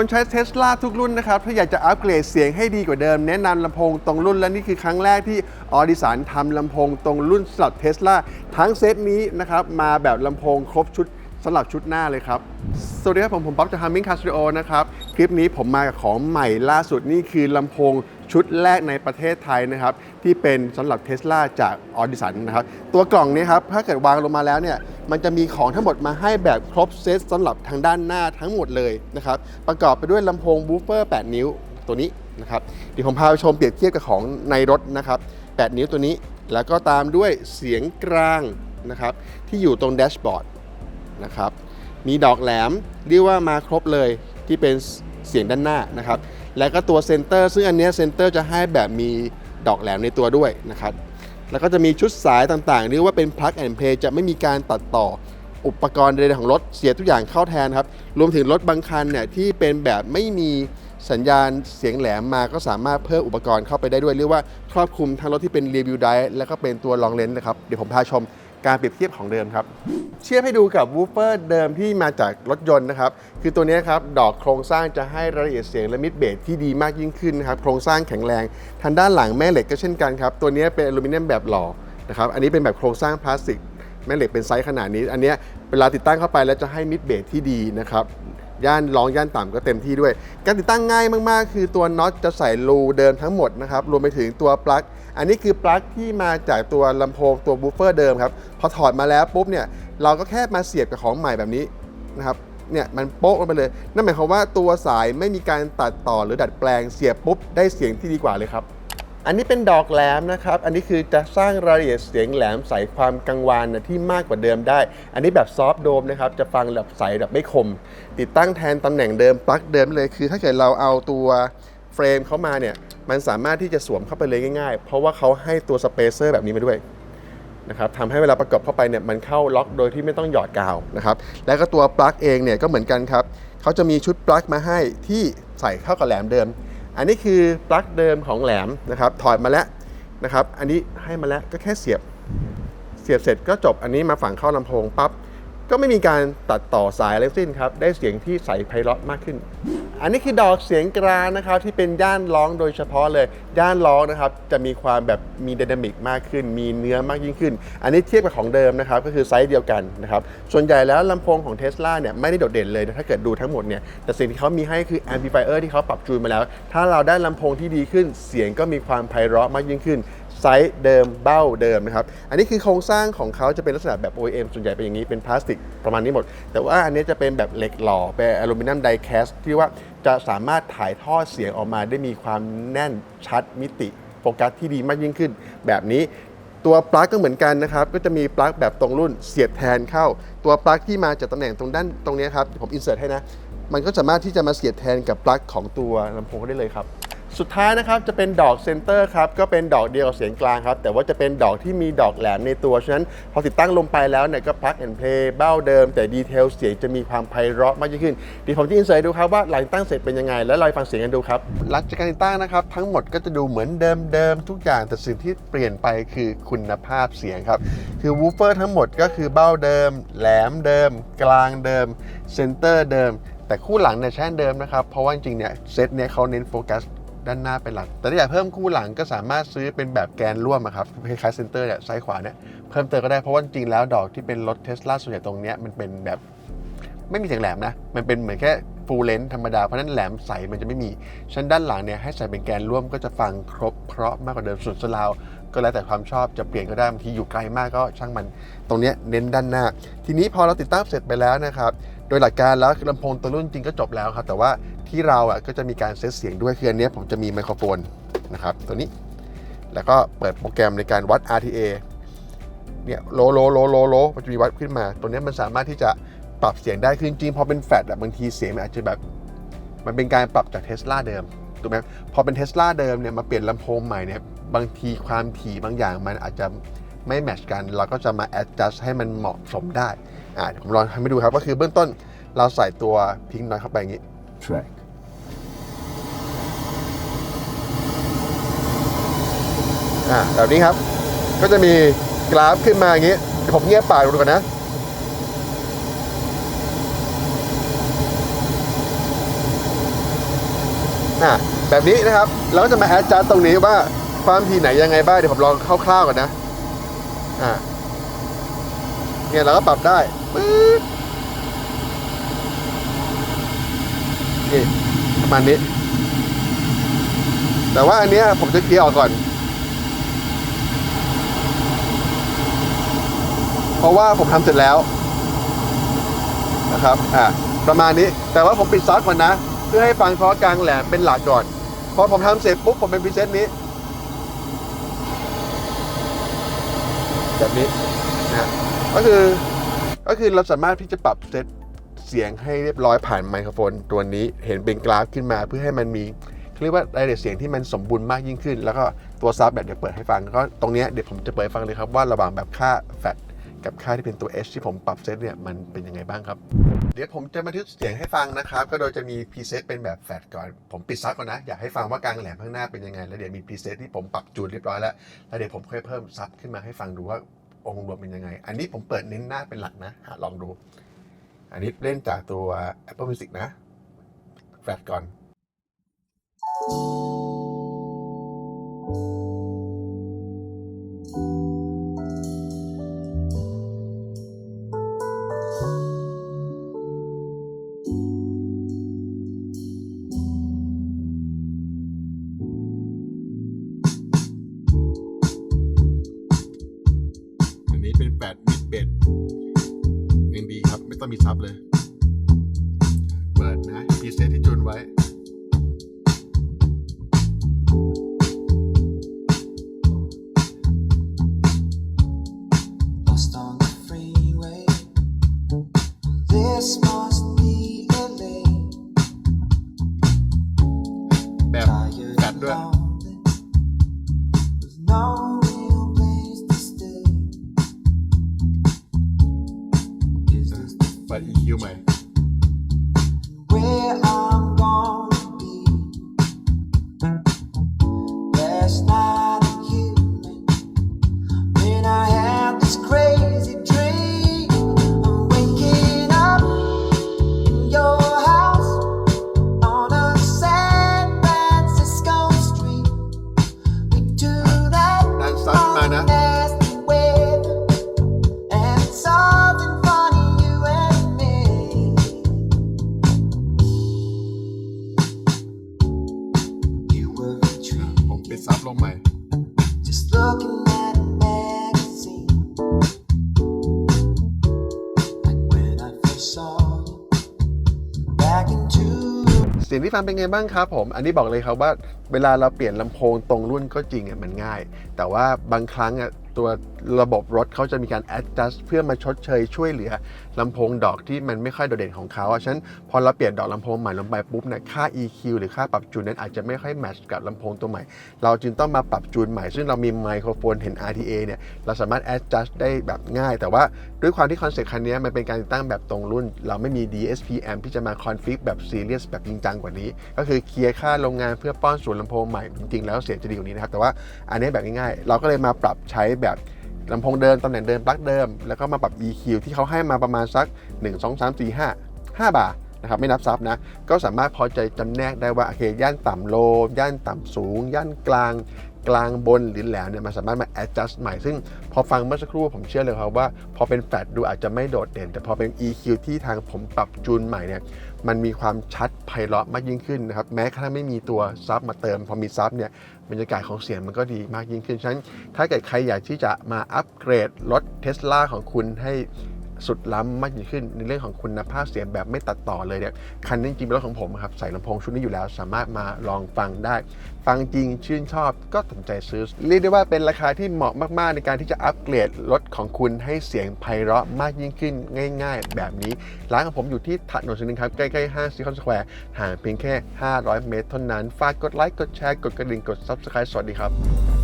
คนใช้เทสลาทุกรุ่นนะครับ ถ้าอยากจะอัปเกรดเสียงให้ดีกว่าเดิม แนะนำลำโพงตรงรุ่นและนี่คือครั้งแรกที่ออดิสันทำลำโพงตรงรุ่นสำหรับเทสลาทั้งเซตนี้นะครับ มาแบบลำโพงครบชุด สำหรับชุดหน้าเลยครับ สวัสดีครับผม ผมป๊อปจาก Humming Car Studio นะครับ คลิปนี้ผมมากับของใหม่ล่าสุดนี่คือลำโพงชุดแรกในประเทศไทยนะครับ ที่เป็นสำหรับเทสลาจากออดิสันนะครับ ตัวกล่องนี้ครับ ถ้าเกิดวางลงมาแล้วเนี่ย มันจะมีของทั้งหมดมาให้แบบครบเซตสำหรับทางด้านหน้าทั้งหมดเลยนะครับ ประกอบไปด้วยลำโพงบูฟเฟอร์ 8 นิ้วตัวนี้นะครับเดี๋ยวผมพาไปชมเปรียบเทียบกับของในรถนะครับ 8 นิ้วตัวนี้ แล้วก็ตามด้วยเสียงกลางนะครับที่อยู่ตรงแดชบอร์ด นะครับ มีดอกแหลมเรียกว่ามาครบเลยที่เป็นเสียงด้านหน้านะครับ แล้วก็ตัวเซนเตอร์ซึ่งอันนี้เซนเตอร์จะให้แบบมีดอกแหลมในตัวด้วยนะครับ แล้วก็จะมีชุดสายต่างๆ เรียกว่าเป็น plug and play จะไม่มีการตัดต่ออุปกรณ์ใดๆของรถเสียทุกอย่างเข้าแทนครับ รวมถึงรถบางคันเนี่ยที่เป็นแบบไม่มีสัญญาณเสียงแหลมมาก็สามารถเพิ่มอุปกรณ์เข้าไปได้ด้วย เรียกว่าครอบคลุมทั้งรถที่เป็น review d i แล้วก็เป็นตัว long lens นะครับ เดี๋ยวผมพาชม การเปรียบเทียบของเดิมครับ เทียบให้ดูกับวูฟเฟอร์เดิมที่มาจากรถยนต์นะครับ คือตัวนี้ครับ ดอกโครงสร้างจะให้รายละเอียดเสียงและมิดเบสที่ดีมากยิ่งขึ้นนะครับ โครงสร้างแข็งแรง ทางด้านหลังแม่เหล็กก็เช่นกันครับ ตัวนี้เป็นอลูมิเนียมแบบหล่อนะครับ อันนี้เป็นแบบโครงสร้างพลาสติก แม่เหล็กเป็นไซส์ขนาดนี้ อันเนี้ยเวลาติดตั้งเข้าไปแล้วจะให้มิดเบสที่ดีนะครับย่านรองย่านต่ำก็เต็มที่ด้วย การติดตั้งง่ายมาก ๆ คือตัวน็อตจะใส่รูเดิมทั้งหมดนะครับ รวมไปถึงตัวปลั๊ก อันนี้คือปลั๊กที่มาจากตัวลำโพงตัวบูฟเฟอร์เดิมครับ พอถอดมาแล้วปุ๊บเนี่ยเราก็แค่มาเสียบกับของใหม่แบบนี้นะครับเนี่ยมันโป๊กลงไปเลย นั่นหมายความว่าตัวสายไม่มีการตัดต่อหรือดัดแปลงเสียบปุ๊บได้เสียงที่ดีกว่าเลยครับ อันนี้เป็นดอกแหลมนะครับ อันนี้คือจะสร้างรายละเอียดเสียงแหลมใส่ความกังวานนะที่มากกว่าเดิมได้ อันนี้แบบซอฟต์โดมนะครับจะฟังแบบใสแบบไม่คม ติดตั้งแทนตำแหน่งเดิมปลั๊กเดิมเลยคือ ถ้าเกิดเราเอาตัว ฟรมเขามาเนี่ยมันสามารถที่จะสวมเข้าไปเลยง่ายๆ เพราะว่าเขาให้ตัวสเปเซอร์แบบนี้มาด้วยนะครับทำให้เวลาประกอบเข้าไปเนี่ยมันเข้าล็อกโดยที่ไม่ต้องหยอดกาวนะครับแล้วก็ตัวปลั๊กเองเนี่ยก็เหมือนกันครับเขาจะมีชุดปลั๊กมาให้ที่ใส่เข้ากับแหลมเดิม อันนี้คือปลั๊กเดิมของแหลมนะครับถอดมาแล้วนะครับ อันนี้ให้มาแล้วก็แค่เสียบ เสียบเสร็จก็จบอันนี้มาฝังเข้าลำโพงปั๊บ ก็ไม่มีการตัดต่อสายอะไรสิ้นครับ ได้เสียงที่ใสไพเราะมากขึ้น อันนี้คือดอกเสียงกลางนะครับ ที่เป็นย่านร้องโดยเฉพาะเลยย่านร้องนะครับ จะมีความแบบมีไดนามิกมากขึ้น มีเนื้อมากยิ่งขึ้น อันนี้เทียบกับของเดิมนะครับ ก็คือไซส์เดียวกันนะครับ ส่วนใหญ่แล้วลำโพงของเทสลาเนี่ยไม่ได้โดดเด่นเลย ถ้าเกิดดูทั้งหมดเนี่ย แต่สิ่งที่เขามีให้คือแอมพลิฟายเออร์ที่เขาปรับจูนมาแล้ว ถ้าเราได้ลำโพงที่ดีขึ้น เสียงก็มีความไพเราะมากยิ่งขึ้น ไซส์เดิมเบ้าเดิมนะครับ อันนี้คือโครงสร้างของเขาจะเป็นลักษณะแบบ OEM ส่วนใหญ่เป็นอย่างนี้เป็นพลาสติกประมาณนี้หมด แต่ว่าอันนี้จะเป็นแบบเหล็กหล่อเป็นอลูมิเนียมไดแคสที่ว่าจะสามารถถ่ายทอดเสียงออกมาได้มีความแน่นชัดมิติโฟกัสที่ดีมากยิ่งขึ้น แบบนี้ตัวปลั๊กก็เหมือนกันนะครับ ก็จะมีปลั๊กแบบตรงรุ่นเสียบแทนเข้า ตัวปลั๊กที่มาจากตำแหน่งตรงด้านตรงนี้ครับผมอินเสิร์ตให้นะ มันก็สามารถที่จะมาเสียบแทนกับปลั๊กของตัวลำโพงได้เลยครับ สุดท้ายนะครับจะเป็นดอกเซนเตอร์ครับก็เป็นดอกเดียวกับเสียงกลางครับแต่ว่าจะเป็นดอกที่มีดอกแหลมในตัว ฉะนั้นพอติดตั้งลงไปแล้วเนี่ยก็ plug and play เบ้าเดิม แต่ดีเทลเสียงจะมีความไพเราะมากยิ่งขึ้นเดียวผมจะอินเสิร์ตดูครับว่าหลังตั้งเสร็จเป็นยังไง แล้วลอยฟังเสียงกันดูครับหลังจากการติดตั้งนะครับทั้งหมดก็จะดูเหมือนเดิมๆทุกอย่างแต่สิ่งที่เปลี่ยนไปคือคุณภาพเสียงครับคือวูฟเฟอร์ทั้งหมดก็คือเบ้าเดิม แหลมเดิม กลางเดิมเซนเตอร์เดิมแต่คู่หลังเนี่ยใช่เดิมนะครับ เพราะว่าจริงๆเนี่ยเซตเนี่ยเขาเน้นโฟกัส ด้านหน้าเป็นหลัก แต่ถ้าอยากเพิ่มคู่หลังก็สามารถซื้อเป็นแบบแกนร่วมครับคล้ายๆเซนเตอร์เนี่ยซ้ายขวาเนี่ยเพิ่มเติมก็ได้เพราะว่าจริงแล้วดอกที่เป็นรถเทสลาส่วนใหญ่ตรงเนี้ยมันเป็นแบบไม่มีเสียงแหลมนะ มันเป็นเหมือนแค่ฟูลเลนธรรมดา เพราะนั้นแหลมใสมันจะไม่มีชั้นด้านหลังเนี่ยให้ใส่เป็นแกนร่วมก็จะฟังครบเพราะมากกว่าเดิมส่วนสลาวก็แล้วแต่ความชอบจะเปลี่ยนก็ได้บางทีอยู่ไกลมากก็ช่างมัน ตรงเนี้ยเน้นด้านหน้า ทีนี้พอเราติดตั้งเสร็จไปแล้วนะครับ โดยหลักการแล้วลำโพงตัวรุ่นจริงก็จบแล้วครับ แต่ว่าที่เราอะก็จะมีการเซตเสียงด้วยคืออันนี้ผมจะมีไมโครโฟนนะครับตัวนี้ แล้วก็เปิดโปรแกรมในการวัด RTA เนี่ยโลโลโลโลโลมันจะมีวัดขึ้นมา ตัวนี้มันสามารถที่จะปรับเสียงได้คือจริงๆพอเป็นแฟลตอะบางทีเสียงมันอาจจะแบบ มันเป็นการปรับจากเทสลาเดิมถูกไหมพอเป็นเทสลาเดิมเนี่ยมาเปลี่ยนลำโพงใหม่เนี่ยบางทีความถี่บางอย่างมันอาจจะไม่แมชกัน เราก็จะมา adjust ให้มันเหมาะสมได้ อ่าเดี๋ยวผมลองทำให้ดูครับ ก็คือเบื้องต้นเราใส่ตัวพิงน้อยเข้าไปอย่างนี้ track. อ่าแบบนี้ครับ ก็จะมีกราฟขึ้นมาอย่างนี้เดี๋ยวผมเงียบปากดูก่อนนะออะแบบนี้นะครับ เราก็จะมาแอดจัดตรงนี้ว่าความถี่ไหนยังไงบ้าง เดี๋ยวผมลองคร่าวๆก่อนนะ อะ เนี่ยเราก็ปรับได้ปึ๊ดนี่ประมาณนี้ แต่ว่าอันเนี้ยผมจะเกียร์ออกก่อน เพราะว่าผมทำเสร็จแล้วนะครับ อะประมาณนี้ แต่ว่าผมปิดซับก่อนนะ เพื่อให้ฟังเพราะกลางแหลมเป็นหลักก่อน พอผมทำเสร็จปุ๊บผมเป็นพรีเซตนี้ แบบนี้นะ ก็คือก็คือเราสามารถที่จะปรับเซตเสียงให้เรียบร้อยผ่านไมโครโฟนตัวนี้เห็นเป็นกราฟขึ้นมาเพื่อให้มันมีเรียกว่ารายละเอียดเสียงที่มันสมบูรณ์มากยิ่งขึ้น แล้วก็ตัวซับแบบเดี๋ยวเปิดให้ฟังก็ตรงนี้เดี๋ยวผมจะเปิดฟังเลยครับว่าระหว่างแบบค่าแฟตกับค่าที่เป็นตัว H ที่ผมปรับเซตเนี่ยมันเป็นยังไงบ้างครับ เดี๋ยวผมจะบันทึกเสียงให้ฟังนะครับ ก็โดยจะมีพรีเซตเป็นแบบแฟลตก่อน ผมปิดซับก่อนนะ อยากให้ฟังว่ากลางแหลมข้างหน้าเป็นยังไง แล้วเดี๋ยวมีพรีเซตที่ผมปรับจูนเรียบร้อยแล้ว แล้วเดี๋ยวผมค่อยเพิ่มซับขึ้นมาให้ฟังดูว่า องค์รวมเป็นยังไง อันนี้ผมเปิดเน้นหน้าเป็นหลักนะหาลองดู อันนี้เล่นจากตัว Apple Music นะ แฟลตก่อนอั องมีซับเลย เปิดนะพีเซตที่จุนไว้ small ยงที่ฟังเป็นไงบ้างครับผม อันนี้บอกเลยครับว่า เวลาเราเปลี่ยนลำโพงตรงรุ่นก็จริงอะมันง่าย แต่ว่าบางครั้งอะตัวระบบรถเขาจะมีการ adjust เพื่อมาชดเชยช่วยเหลือลำโพงดอกที่มันไม่ค่อยโดดเด่นของเขาอะฉะนั้นพอเราเปลี่ยนดอกลำโพงใหม่ลงไปปุ๊บเนี่ยค่า EQ หรือค่าปรับจูนนั้นอาจจะไม่ค่อยแมทช์กับลำโพงตัวใหม่ เราจึงต้องมาปรับจูนใหม่ ซึ่งเรามีไมโครโฟนเห็น RTA เนี่ยเราสามารถ adjust ได้แบบง่าย แต่ว่าด้วยความที่คอนเซ็ปต์คันนี้มันเป็นการติดตั้งแบบตรงรุ่น เราไม่มี DSP amp ที่จะมาคอนฟิกแบบซีเรียสแบบจริงจังกว่านี้ ก็คือเคลียร์ค่าโรงงานเพื่อป้อนศูนลำโพงใหม่จริงๆแล้วเสียงจะดีกว่านี้นะครับแต่ว่าอันนี้แบบง่ายๆ เราก็เลยมาปรับใช้แบบลำโพงเดิมตำแหน่งเดิมปลั๊กเดิม แล้วก็มาปรับ EQ ที่เขาให้มาประมาณสัก 1 2 3 4 5 5 บาทนะครับไม่นับซับนะ ก็สามารถพอใจจำแนกได้ว่าโอเคย่านต่ำโลย่านต่ำสูง ย่านกลาง กลางบนหรือแหลมเนี่ยมันสามารถมา adjust ใหม่ ซึ่งพอฟังเมื่อสักครู่ผมเชื่อเลยครับว่า พอเป็นแฟลตดูอาจจะไม่โดดเด่น แต่พอเป็น EQ ที่ทางผมปรับจูนใหม่เนี่ยมันมีความชัดไพเราะมากยิ่งขึ้นนะครับแม้กระทั่งไม่มีตัวซับมาเติม พอมีซับเนี่ยบรรยากาศของเสียงมันก็ดีมากยิ่งขึ้นฉะนั้นถ้าเกิดใครอยากที่จะมาอัปเกรดรถเทสลาของคุณให้ สุดล้ำมากยิ่งขึ้นในเรื่องของคุณภาพเสียงแบบไม่ตัดต่อเลยเนี่ยคันนี้จริงเป็นรถของผมครับใส่ลำโพงชุดนี้อยู่แล้ว สามารถมาลองฟังได้ ฟังจริงชื่นชอบก็ตัดใจซื้อ เรียกได้ว่าเป็นราคาที่เหมาะมากๆ ในการที่จะอัปเกรดรถของคุณให้เสียงไพเราะมากยิ่งขึ้นง่าย ๆ แบบนี้ ร้านของผมอยู่ที่ถนนสุนินทรครับใกล้ๆห้างซีคอนสแควร์ห่างเพียงแค่ 500 เมตรเท่านั้นฝากกดไลค์กดแชร์กดกระดิ่งกด Subscribe สวัสดีครับ